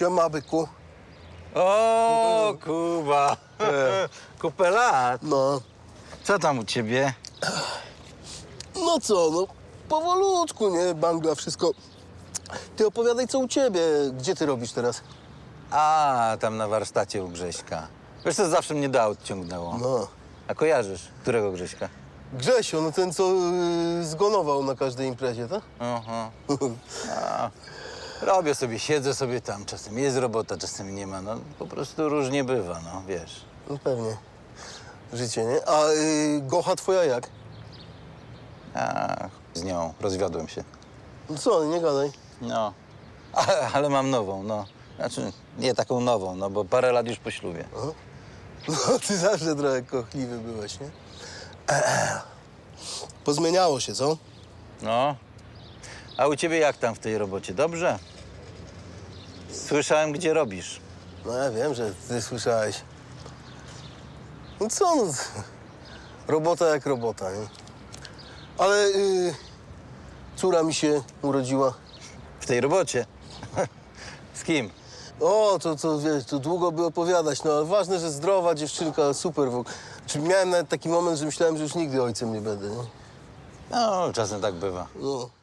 Siema, byku. O, Kuba. Kupę lat. No. Co tam u ciebie? No co, no powolutku, nie? Bangla, wszystko. Ty opowiadaj, co u ciebie. Gdzie ty robisz teraz? A, tam na warsztacie u Grześka. Wiesz co, zawsze mnie do aut ciągnęło. No. A kojarzysz? Którego Grześka? Grzesio, no ten, co yy, zgonował na każdej imprezie, tak? Aha. A, robię sobie, siedzę sobie tam. Czasem jest robota, czasem nie ma. No, po prostu różnie bywa, no, wiesz. No pewnie. Życie, nie? A yy, Gocha twoja jak? A, z nią rozwiodłem się. No co, nie gadaj. No. Ale, ale mam nową, no. Znaczy, nie taką nową, no bo parę lat już po ślubie. No ty zawsze trochę kochliwy byłeś, nie? Pozmieniało się, co? No. A u ciebie jak tam w tej robocie? Dobrze? Słyszałem, gdzie robisz. No ja wiem, że ty słyszałeś. No co, no, robota jak robota, nie? Ale yy, córa mi się urodziła. W tej robocie? Z kim? O, to, to wiesz, to długo by opowiadać, no ale ważne, że zdrowa dziewczynka, super. W... Czy miałem nawet taki moment, że myślałem, że już nigdy ojcem nie będę, nie? No, czasem tak bywa. No.